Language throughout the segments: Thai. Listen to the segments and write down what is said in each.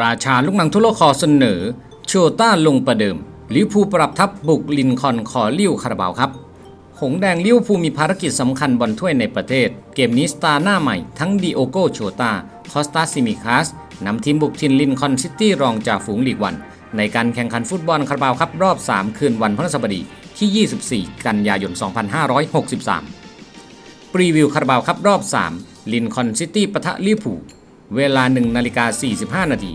ราชาลูกหนังทั่วโลกขอเสนอ โชต้าลงประเดิมลิวพูปรับทัพบุกลินคอนขอลิ้วคาราบาวครับ หงแดงลิเวพูมีภารกิจสำคัญบอลถ้วยในประเทศ เกมนี้สตาร์หน้าใหม่ทั้งดิโอโกโชตาคอสตาซิมิคัสนำทีมบุกทินลินคอนซิตี้รองจากฝูงลีกวัน ในการแข่งขันฟุตบอลคาราบาวครับรอบ 3 คืนวันพฤหัสบดีที่ 24 กันยายน 2563 ปรีวิวคาราบาวครับรอบ 3 ลินคอนซิตี้ปะทะลิวพู เวลา 1 นาฬิกา 45 นาที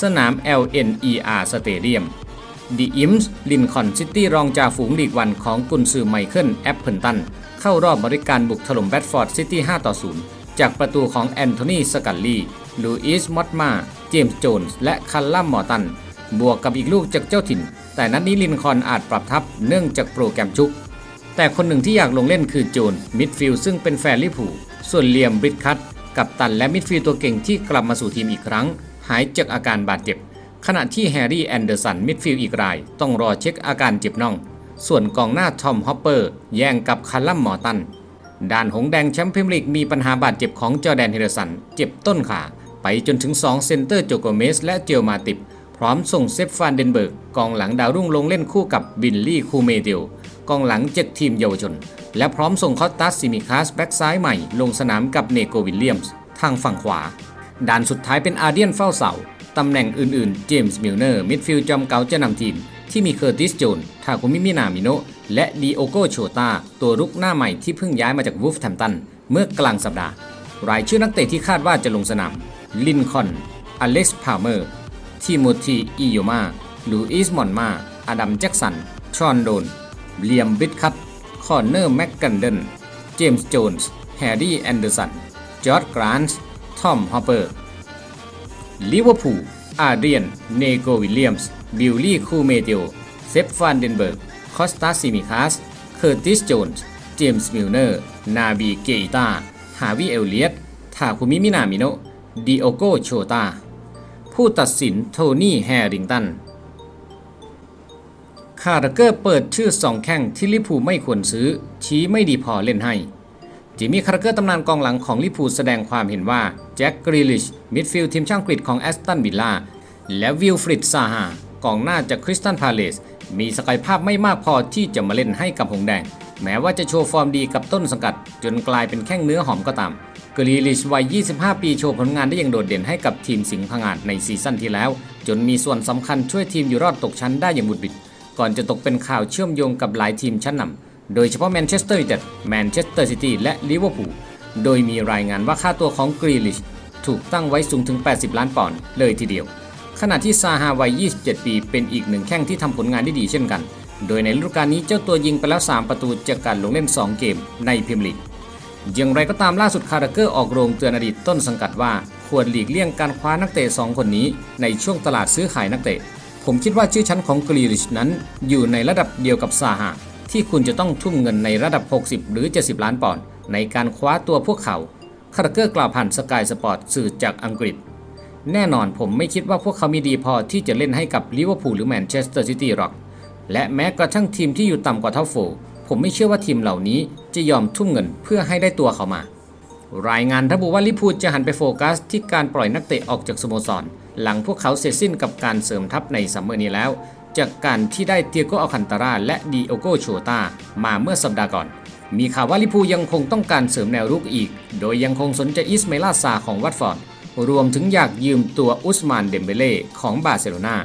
สนาม LNER Stadium ดีอิมส์ลินคอ n ซิตี้รองจ่าฝูงลีกวันของกุนซือไมเคิลแอปเปิลตัน เข้ารอบบริการบุกถล่มแบดฟอร์ดซิตี้ 5 ต่อ 0 จากประตูของแอนโทนีสกัลลีลูอิสมอตมา เจมส์โจนส์ และคัลลัมมอร์ตัน บวกกับอีกลูกจากเจ้าถิ่น แต่นัดนี้ลินคอ n อาจปรับทับเนื่องจากโปรแกรมชุก แต่คนหนึ่งที่อยากลงเล่นคือโจนมิดฟิลด์ซึ่งเป็นแฟนลิเวอร์พูลส่วนเลียมบริดคัต กับตันและมิดฟิลด์ตัวเก่งที่กลับมาสู่ทีมอีกครั้ง หายจากอาการบาดเจ็บ ขณะที่แฮร์รี่แอนเดอร์สันมิดฟิลด์อีกราย ต้องรอเช็คอาการเจ็บน่อง ส่วนกองหน้าทอมฮอปเปอร์แย่งกับคาร์ลัมมอร์ตันด้านหงแดงแชมป์พรีเมียร์ลีกมีปัญหาบาดเจ็บของจอแดนเฮเดอร์สันเจ็บต้นขาไปจนถึง 2 เซนเตอร์โจโกเมสและเจลมาติบ พร้อมส่งเซฟฟานเดนเบิร์กกองหลังดาวรุ่งลงเล่นคู่กับบิลลี่คูเมเดลกองหลังจากทีมเยาวชน และพร้อมส่งคอสตัสซิมิคาสแบ็กซ้ายใหม่ลงสนามกับเนโกวิลเลียมส์ทางฝั่งขวาด้านสุดท้ายเป็นอาเดียนเฝ้าเสาตำแหน่งอื่นๆ เจมส์มิลเนอร์ มิดฟิลด์จอมเก่าจะนำทีม ที่มีเคอร์ติสโจน ทาคุมิมินามิโน และดีโอโกโชตา ตัวรุกหน้าใหม่ที่เพิ่งย้ายมาจากวูฟแทมตัน เมื่อกลางสัปดาห์ รายชื่อนักเตะที่คาดว่าจะลงสนาม ลินคอน อเล็กซ์ พาเมอร์ ทิโมธีอิโยมาลูอิสมอนมา อดัมแจ็กสัน ชอนโดน เลียมบิดคัตคอนเนอร์แม็กกันเดน เจมส์ โจนส์ แฮร์รี่ แอนเดอร์สัน จอร์ดกรานส์ ทอม ฮอปเปอร์ ลิเวอร์พูล อาเดียน เนโกวิลเลียมส์ บิลลี่ คูเมเดลเซฟฟานเดนเบิร์ก คอสตาซิมิคาสเคอร์ติส โจนส์ เจมส์ มิลเนอร์ นาบี เกอิตาฮาวิเอลเลียตทาคุมิ มินามิโนดิโอโก โชตา ผู้ตัดสินโทนี่แฮริงตันคาร์เกอร์เปิดชื่อสองแข้งที่ลิพูไม่ควรซื้อ ชี้ไม่ดีพอเล่นให้จิมมี่คาร์เกอร์ตำนานกองหลังของลิพูแสดงความเห็นว่า แจ็คกรีลิช มิดฟิลด์ทีมช่างอังกฤษของแอสตันวิลล่า และวิลฟริดซาฮากองหน้าจากคริสตันพาเลส มีศักยภาพไม่มากพอที่จะมาเล่นให้กับหงแดง แม้ว่าจะโชว์ฟอร์มดีกับต้นสังกัด จนกลายเป็นแข้งเนื้อหอมก็ตาม กรีลิชวัย 25 ปีโชว์ผลงานได้อย่างโดดเด่นให้กับทีมสิงห์พังงาดในซีซั่นที่แล้ว จนมีส่วนสำคัญช่วยทีมอยู่รอดตกชั้นได้อย่างบุดบิด ก่อนจะตกเป็นข่าวเชื่อมโยงกับหลายทีมชั้นนำโดยเฉพาะแมนเชสเตอร์ยูไนเต็ดแมนเชสเตอร์ซิตี้และลิเวอร์พูลโดยมีรายงานว่าค่าตัวของกรีลิชถูกตั้งไว้สูงถึง 80 ล้านปอนด์เลยทีเดียว ขณะที่ซาฮาวัย 27 ปีเป็นอีกหนึ่งแข้งที่ทำผลงานได้ดีเช่นกัน โดยในฤดูกาลนี้เจ้าตัวยิงไปแล้ว 3 ประตูจากการลงเล่น 2 เกมในพรีเมียร์ลีก อย่างไรก็ตามล่าสุดคาร์เกอร์ออกโรงเตือนอดีตต้นสังกัดว่า ควรหลีกเลี่ยงการคว้านักเตะ2คนนี้ ในช่วงตลาดซื้อขายนักเตะ ผมคิดว่าชื่อชั้นของกรีลิชนั้น อยู่ในระดับเดียวกับซาฮาที่คุณจะต้องทุ่มเงินในระดับ 60 หรือ 70 ล้านปอนด์ในการคว้าตัวพวกเขาคาร์เกอร์กล่าวผ่านสกายสปอร์ตสื่อจากอังกฤษ แน่นอนผมไม่คิดว่าพวกเขามีดีพอที่จะเล่นให้กับลิเวอร์พูลหรือแมนเชสเตอร์ซิตี้หรอกและแม้กระทั่งทีมที่อยู่ต่ำกว่าเท่าโฟร์ผมไม่เชื่อว่าทีมเหล่านี้ จะยอมทุ่มเงินเพื่อให้ได้ตัวเขามา รายงานระบุว่าลิพูจะหันไปโฟกัสที่การปล่อยนักเตะออกจากสโมสร หลังพวกเขาเสร็จสิ้นกับการเสริมทัพในซัมเมอร์นี้แล้ว จากการที่ได้เตียโกอัลคันตาราและดิโอโกโชตามาเมื่อสัปดาห์ก่อน มีข่าวว่าลิพูยังคงต้องการเสริมแนวรุกอีก โดยยังคงสนใจอิสมาลาซาของวัตฟอร์ดรวมถึงอยากยืมตัวอุสมานเดมเบเล่ของบาร์เซโลนา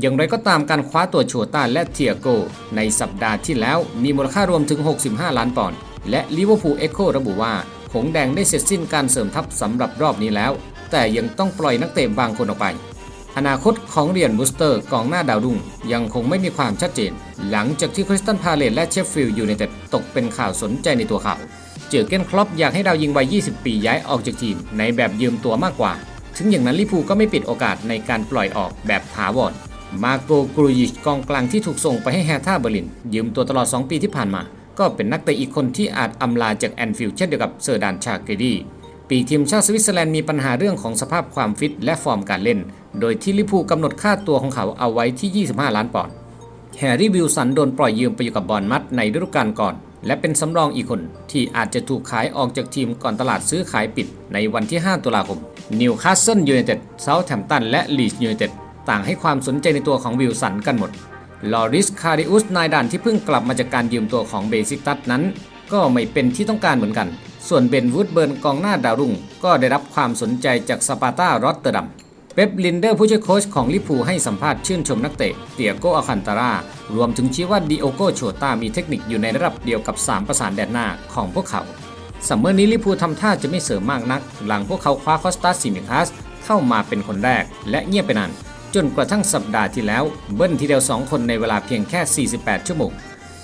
อย่างไรก็ตามการคว้าตัวโชต้าและเทียโก ในสัปดาห์ที่แล้วมีมูลค่ารวมถึง 65 ล้านปอนด์และลิเวอร์พูลเอ็กโคระบุว่าหงแดงได้เสร็จสิ้นการเสริมทัพสำหรับรอบนี้แล้ว แต่ยังต้องปล่อยนักเตะบางคนออกไป อนาคตของเรียนบูสเตอร์กองหน้าดาวรุ่ง ยังคงไม่มีความชัดเจน หลังจากที่คริสตันพาเลตและเชฟฟิลด์ยูไนเต็ดตกเป็นข่าวสนใจในตัวเขาเจอเกนครอปอยากให้ดาวยิงวัย 20 ปีย้ายออกจากทีมในแบบยืมตัวมากกว่า ถึงอย่างนั้นลิเวอร์พูลก็ไม่ปิดโอกาสในการปล่อยออกแบบถาวร มาโกกรูยิชกองกลางที่ถูกส่งไปให้แฮท่าเบอร์ลิน ยืมตัวตลอด 2 ปีที่ผ่านมา ก็เป็นนักเตะอีกคนที่อาจอำลาจากแอนฟิลด์เช่นเดียวกับเซอร์ดานชาเกดีปีทีมชาติสวิตเซอร์แลนด์มีปัญหาเรื่องของสภาพความฟิตและฟอร์มการเล่น โดยที่ลิพูกำหนดค่าตัวของเขาเอาไว้ที่ 25 ล้านปอนด์แฮร์รี่วิลสันโดนปล่อยยืมไปอยู่กับบอลมัดในฤดูกาลก่อน และเป็นสำรองอีกคน ที่อาจจะถูกขายออกจากทีมก่อนตลาดซื้อขายปิดในวันที่ 5 ตุลาคมนิวคาสเซิลยูไนเต็ดเซาท์แฮมป์ตันและลีดยูไนเต็ด ต่างให้ความสนใจในตัวของวิลสันกันหมด ลอริส คาริอุส นายด่านที่เพิ่งกลับมาจากการยืมตัวของเบซิกตัสนั้น ก็ไม่เป็นที่ต้องการเหมือนกัน ส่วนเบนวูดเบิร์นกองหน้าดาวรุ่ง ก็ได้รับความสนใจจากสปาร์ตารอตเตอร์ดัม เป๊ปลินเดอร์ผู้ช่วยโค้ชของลิเวอร์พูให้สัมภาษณ์ชื่นชมนักเตะ เตียโกอาคันตารารวมถึงชี้ว่าดิโอโกโชตามีเทคนิคอยู่ในระดับเดียวกับ 3 ประสานแดนหน้าของพวกเขาซัมเมอร์นี้ลิเวอร์พูทำท่าจะไม่เสริมมากนัก หลังพวกเขาคว้าคอสตาซิมิคัสเข้ามาเป็นคนแรก และเงียบไปนาน จนกระทั่งสัปดาห์ที่แล้ว เบิ้ลทีเดียว 2 คนในเวลาเพียงแค่ 48 ชั่วโมง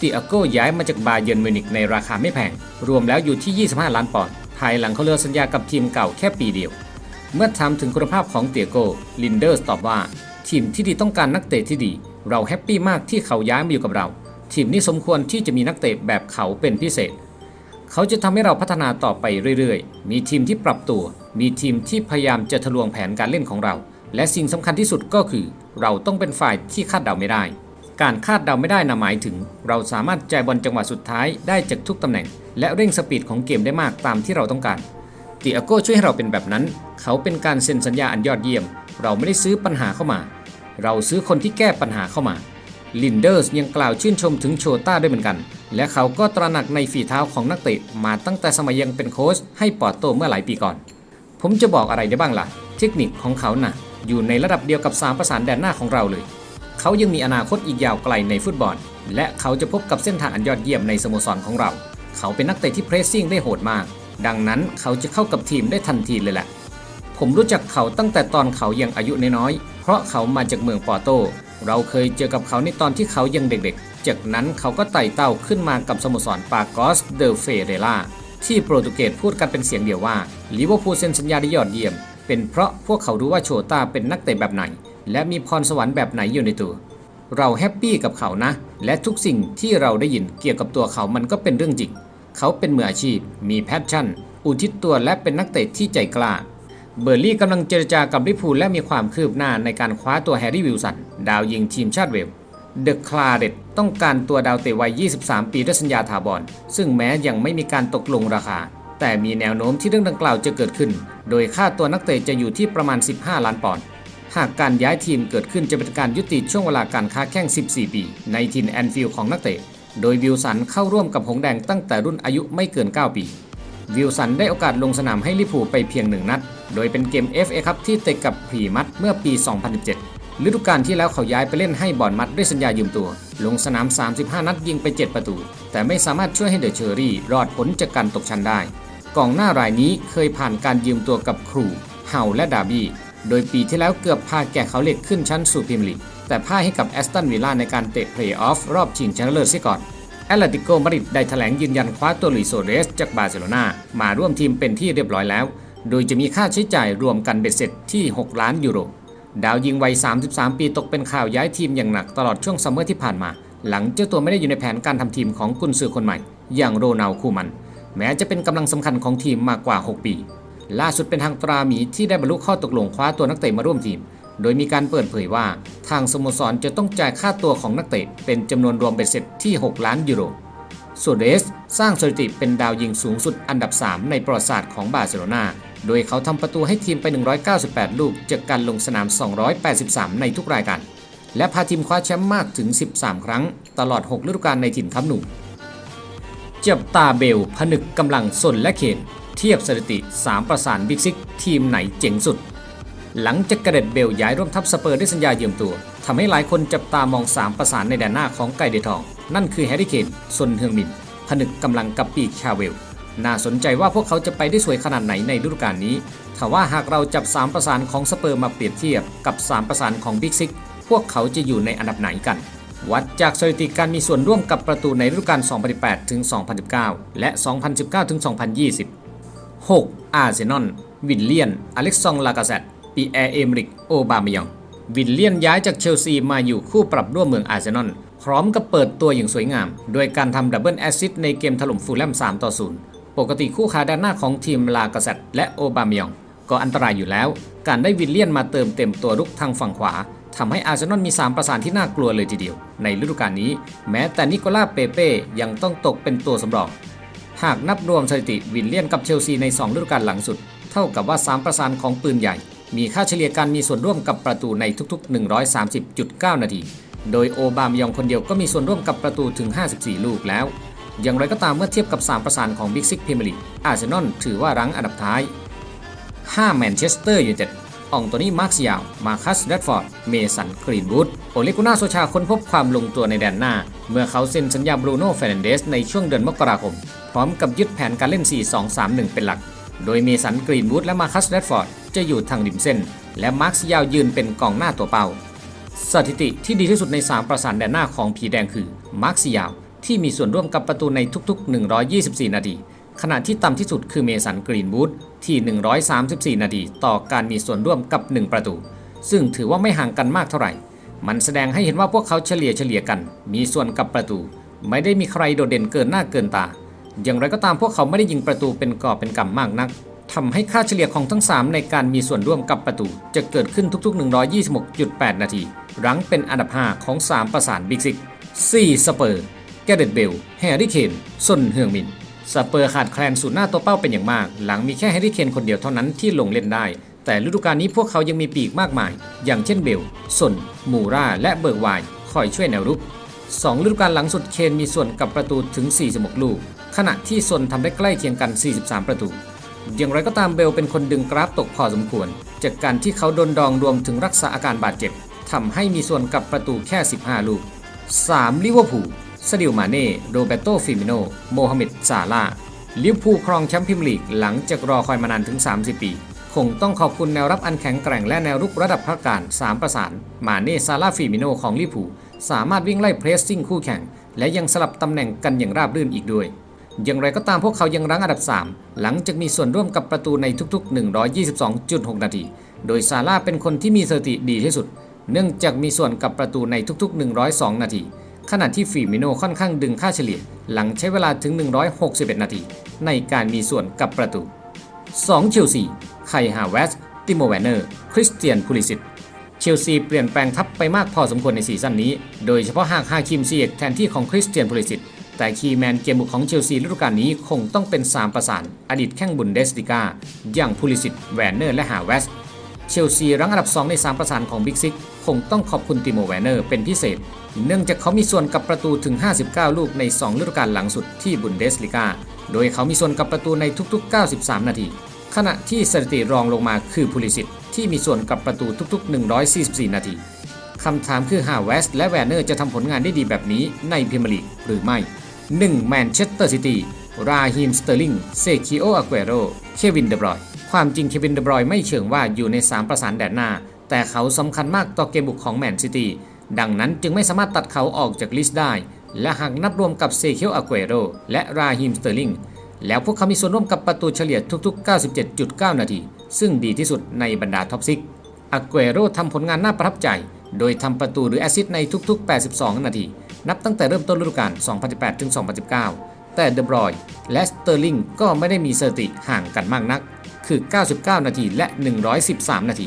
ติอาโกย้ายมาจากบาเยิร์นมิวนิกในราคาไม่แพง รวมแล้วอยู่ที่ 25 ล้านปอนด์ภายหลังเขาเลือกสัญญากับทีมเก่าแค่ปีเดียว เมื่อถามถึงคุณภาพของเตียโกลินเดอร์สตอบว่า ทีมที่ดีต้องการนักเตะที่ดี เราแฮปปี้มากที่เขาย้ายมาอยู่กับเรา ทีมนี้สมควรที่จะมีนักเตะแบบเขาเป็นพิเศษ เขาจะทำให้เราพัฒนาต่อไปเรื่อยๆ มีทีมที่ปรับตัว มีทีมที่พยายามจะทะลวงแผนการเล่นของเรา และสิ่งสำคัญที่สุดก็คือ เราต้องเป็นฝ่ายที่คาดเดาไม่ได้ การคาดเดาไม่ได้นะหมายถึง เราสามารถจ่ายบอลจังหวะสุดท้ายได้จากทุกตำแหน่ง และเร่งสปีดของเกมได้มากตามที่เราต้องการติอาโก้ช่วยให้เราเป็นแบบนั้น เขาเป็นการเซ็นสัญญาอันยอดเยี่ยม เราไม่ได้ซื้อปัญหาเข้ามา เราซื้อคนที่แก้ปัญหาเข้ามาลินเดอร์สยังกล่าวชื่นชมถึงโชต้าด้วยเหมือนกัน และเขาก็ตระหนักในฝีเท้าของนักเตะมาตั้งแต่สมัยยังเป็นโค้ชให้ปอร์โตเมื่อหลายปีก่อน ผมจะบอกอะไรได้บ้างล่ะ เทคนิคของเขานะ่ะ อยู่ในระดับเดียวกับสามประสานแดนหน้าของเราเลย เขายังมีอนาคตอีกยาวไกลในฟุตบอล และเขาจะพบกับเส้นทางอันยอดเยี่ยมในสโมสรของเรา เขาเป็นนักเตะที่เพรสซิ่งได้โหดมาก ดังนั้นเขาจะเข้ากับทีมได้ทันทีเลยแหละ ผมรู้จักเขาตั้งแต่ตอนเขายังอายุน้อยๆ เพราะเขามาจากเมืองปอโต เราเคยเจอกับเขาในตอนที่เขายังเด็กๆ จากนั้นเขาก็ไต่เต้าขึ้นมากับสโมสรปากอสเดอเฟเรล่าที่โปรตุเกสพูดกันเป็นเสียงเดียวว่าลิเวอร์พูลเซ็นสัญญาได้ยอดเยี่ยม เป็นเพราะพวกเขารู้ว่าโชต้าเป็นนักเตะแบบไหน และมีพรสวรรค์แบบไหนอยู่ในตัว เราแฮปปี้กับเขานะ และทุกสิ่งที่เราได้ยินเกี่ยวกับตัวเขามันก็เป็นเรื่องจริง เขาเป็นมืออาชีพ มีแพชชั่น อุทิศตัวและเป็นนักเตะที่ใจกล้า เบอร์ลี่กำลังเจรจากับลิพูลและมีความคืบหน้าในการคว้าตัวแฮร์รี่วิลสัน ดาวยิงทีมชาติเวลเดอะคลาเดตต้องการตัวดาวเตะวัย 23 ปีด้วยสัญญาถาวรซึ่งแม้ยังไม่มีการตกลงราคา แต่มีแนวโน้มที่เรื่องดังกล่าวจะเกิดขึ้น โดยค่าตัวนักเตะจะอยู่ที่ประมาณ 15 ล้านปอนด์ หากการย้ายทีมเกิดขึ้นจะเป็นการยุติช่วงเวลาการค้าแข่ง 14 ปี ในทินแอนฟิลด์ของนักเตะ โดยวิลสันเข้าร่วมกับหงแดงตั้งแต่รุ่นอายุไม่เกิน 9 ปี วิลสันได้โอกาสลงสนามให้ลิพูไปเพียงหนึ่งนัด โดยเป็นเกม FA ครับที่เตะกับพรีมัดเมื่อปี 2017 ฤดูกาลที่แล้วเขาย้ายไปเล่นให้บอนมัดด้วยสัญญายืมตัว ลงสนาม 35 นัดยิงไป 7 ประตู แต่ไม่สามารถช่วยให้เดอะเชอรี่รอดพ้นจากการตกชั้นได้ กองหน้ารายนี้เคยผ่านการยืมตัวกับครูเฮาและดาบี้ โดยปีที่แล้วเกือบพาแก่เขาเล็กขึ้นชั้นสู่พรีเมียร์ลีก แต่พ่ายให้กับแอสตันวิลล่าในการเตะเพลย์ออฟรอบชิงชนะเลิศเสียก่อน แอตเลติโกมาดริดได้แถลงยืนยันคว้าตัวลุยโซเรสจากบาร์เซโลนามาร่วมทีมเป็นที่เรียบร้อยแล้ว โดยจะมีค่าใช้จ่ายรวมกันเบ็ดเสร็จที่ 6 ล้านยูโร ดาวยิงวัย 33 ปีตกเป็นข่าวย้ายทีมอย่างหนักตลอดช่วงซัมเมอร์ที่ผ่านมา หลังเจ้าตัวไม่ได้อยู่ในแผนการทำทีมของกุนซือคนใหม่ อย่างโรนัลคูมัน แม้จะเป็นกำลังสำคัญของทีมมากกว่า 6 ปี ล่าสุดเป็นทางตราหมีที่ได้บรรลุข้อตกลงคว้าตัวนักเตะมาร่วมทีม โดยมีการเปิดเผยว่า ทางสโมสรจะต้องจ่ายค่าตัวของนักเตะเป็นจำนวนรวมเบ็ดเสร็จที่ 6 ล้านยูโรส่วนเรสสร้างสถิติเป็นดาวยิงสูงสุดอันดับ 3 ในประวัติศาสตร์ของบาร์เซโลนาโดยเขาทำประตูให้ทีมไป 198 ลูกจากการลงสนาม 283 ในทุกรายการ และพาทีมคว้าแชมป์มากถึง 13 ครั้ง ตลอด 6 ฤดูกาลในถิ่นคัม จับตาเบลผนึกกำลังสนและเขน เทียบสถิติ 3 ประสานบิ๊กซิกทีมไหนเจ๋งสุด หลังจากกระเด็ดเบลย้ายร่วมทัพสเปอร์ด้วยสัญญาเยืมตัวทำให้หลายคนจับตามอง 3 ประสานในแดนหน้าของไก่เดทอง นั่นคือแฮร์รี่เคนซนเฮืองมินผนึกกำลังกับปีกชาเวล น่าสนใจว่าพวกเขาจะไปได้สวยขนาดไหนในฤดูกาลนี้ถ้าว่าหากเราจับ 3 ประสานของสเปอร์มาเปรียบเทียบกับ 3 ประสานของบิ๊กซิกพวกเขาจะอยู่ในอันดับไหนกัน วัดจากสถิติการมีส่วนร่วมกับประตูในฤดูกาล 2018 ถึง 2019 และ 2019 ถึง 2020 6. อาร์เซนอล วิลเลียน อเล็กซองลากาเซตปีแอร์เอมริก โอบามยอง วิลเลียนย้ายจากเชลซีมาอยู่คู่ปรับร่วมเมืองอาร์เซนอล พร้อมกับเปิดตัวอย่างสวยงาม โดยการทำดับเบิลแอซิสในเกมถล่มฟูลแลม 3 ต่อ 0 ปกติคู่ขาด้านหน้าของทีมลากาเซตและโอบามยอง ก็อันตรายอยู่แล้ว การได้วิลเลียนมาเติมเต็มตัวรุกทางฝั่งขวา ทำให้อาร์เซนอลมี 3 ประสานที่น่ากลัวเลยทีเดียว ในฤดูกาลนี้ แม้แต่นิโคลาเปเป้ยังต้องตกเป็นตัวสำรอง หากนับรวมสถิติวิลเลียนกับเชลซีใน 2 ฤดูกาลหลังสุด เท่ากับว่า 3 ประสานของปืนใหญ่ มีค่าเฉลี่ยการมีส่วนร่วมกับประตูในทุกๆ 130.9 นาที โดยโอบามยองคนเดียวก็มีส่วนร่วมกับประตูถึง 54 ลูกแล้ว อย่างไรก็ตามเมื่อเทียบกับ 3 ประสานของบิ๊กซิกพรีเมียร์ลีกอาร์เซนอลถือว่ารั้งอันดับท้าย 5 แมนเชสเตอร์ยูไนเต็ด อองโตนี่มาร์คซิยาลมาคัสแรดฟอร์ด เมสันกรีนวูดโอเลกุน่าโซชาค้นพบความลงตัวในแดนหน้า เมื่อเขาเซ็นสัญญาบรูโน่เฟรนเดสในช่วงเดือนมกราคม พร้อมกับยึดแผนการเล่น 4-2-3-1 เป็นหลัก โดยเมสันกรีนวูดและมาคัสแรดฟอร์ดจะอยู่ทางริมเส้น และมาร์คซิยาลยืนเป็นกองหน้าตัวเป้า สถิติที่ดีที่สุดใน 3 ประสานแดนหน้าของผีแดงคือมาร์คซิยาลที่มีส่วนร่วมกับประตูในทุกๆ 124 นาที ขณะที่ต่ำที่สุดคือเมสันกรีนวูดที่ 134 นาทีต่อการมีส่วนร่วมกับ 1 ประตู ซึ่งถือว่าไม่ห่างกันมากเท่าไหร่ มันแสดงให้เห็นว่าพวกเขาเฉลี่ยเฉลี่ยกัน มีส่วนกับประตู ไม่ได้มีใครโดดเด่นเกินหน้าเกินตา อย่างไรก็ตามพวกเขาไม่ได้ยิงประตูเป็นกอบเป็นกำมากนักทำให้ค่าเฉลี่ยของทั้ง 3 ในการมีส่วนร่วมกับประตู จะเกิดขึ้นทุกๆ 126.8 นาที รั้งเป็นอันดับ 5 ของ 3 ประสานบิ๊กซิก4สเปอร์ แกเดตเบล แฮร์รี่เคนซนเฮืองมิน สเปอร์ขาดแคลนศูนย์หน้าตัวเป้าเป็นอย่างมาก หลังมีแค่แฮร์รี่เคนคนเดียวเท่านั้นที่ลงเล่นได้ แต่ฤดูกาลนี้พวกเขายังมีปีกมากมาย อย่างเช่นเบลซนมูราและเบิร์กไวน์คอยช่วยแนวรุกสองฤดูกาลหลังสุดเคนมีส่วนกับประตูถึง 46 ลูก ขณะที่ซนทำได้ใกล้เคียงกัน 43 ประตู อย่างไรก็ตามเบลเป็นคนดึงกราฟตกพอสมควร จากการที่เขาโดนดองรวมถึงรักษาอาการบาดเจ็บทำให้มีส่วนกับประตูแค่ 15 ลูก 3. ลิเวอร์พูล ซาดิโอมาเน่โรเบโตฟิมิโนโมฮัมเหม็ดซาลาลิเวอร์พูลครองแชมป์พรีเมียร์ลีกหลังจากรอคอยมานานถึง 30 ปี คงต้องขอบคุณแนวรับอันแข็งแกร่งและแนวรุกระดับพักการ 3 ประสาน มาเน่ซาลาฟิมิโนของลิเวอร์พูลสามารถวิ่งไล่เพรสซิ่งคู่แข่ง และยังสลับตำแหน่งกันอย่างราบรื่นอีกด้วย อย่างไรก็ตามพวกเขายังรั้งอันดับ 3 หลังจากมีส่วนร่วมกับประตูในทุกๆ 122.6 นาที โดยซาร่าเป็นคนที่มีสถิติดีที่สุด เนื่องจากมีส่วนกับประตูในทุกๆ 102 นาที ขณะที่ฟีมิโนค่อนข้างดึงค่าเฉลี่ย หลังใช้เวลาถึง 161 นาที ในการมีส่วนกับประตู 2 เชลซี ไคฮาเวสติโมแวนเนอร์ คริสเตียนพูลิสิตเชลซีเปลี่ยนแปลงทัพไปมากพอสมควรในซีซั่นนี้ โดยเฉพาะหากฮาคิมซีเอกแทนที่ของคริสเตียนพูลิสิตแต่คีแมนเกมบุกของเชลซีฤดูกาลนี้คงต้องเป็น 3 ประสาน อดีตแข้งบุนเดสติกาอย่างพูลิสิตแวนเนอร์และฮาเวสเชลซีรั้งอันดับ 2 ใน 3 ประสานของบิ๊กซิก งต้องขอบคุณติโมแวนเนอร์เป็นพิเศษ เนื่องจากเขามีส่วนกับประตูถึง 59 ลูกใน 2 ฤดูกาลหลังสุดที่บุนเดสลิกา โดยเขามีส่วนกับประตูในทุกๆ 93 นาที ขณะที่สถิติรองลงมาคือพูลิสิตที่มีส่วนกับประตูทุกๆ 144 นาทีคำถามคือฮาเวสและแวนเนอร์จะทำผลงานได้ดีแบบนี้ในพรีเมียร์ลีกหรือไม่ 1. แมนเชสเตอร์ซิตี้ ราฮิมสเตอร์ลิง เซคิโออาเกโร เควินเดบรอย ความจริงเควินเดบรอยไม่เชิงว่าอยู่ใน 3 ประสานแดนหน้า แต่เขาสำคัญมากต่อเกมบุกของแมนซิตี้ดังนั้นจึงไม่สามารถตัดเขาออกจากลิสต์ได้ และหากนับรวมกับเซคิโออาเกโรและราฮิมสเตอร์ลิงแล้วพวกเขามีส่วนร่วมกับประตูเฉลี่ยทุกๆ 97.9 นาที ซึ่งดีที่สุดในบรรดาท็อปซิกอาเกโรทำผลงานน่าประทับใจ โดยทำประตูหรือแอสซิสต์ในทุกๆ 82 นาที นับตั้งแต่เริ่มต้นฤดูกาล 2018-2019 แต่เดบรอยและสเตอร์ลิงก็ไม่ได้มีสถิติห่างกันมากนัก คือ 99 นาทีและ 113 นาที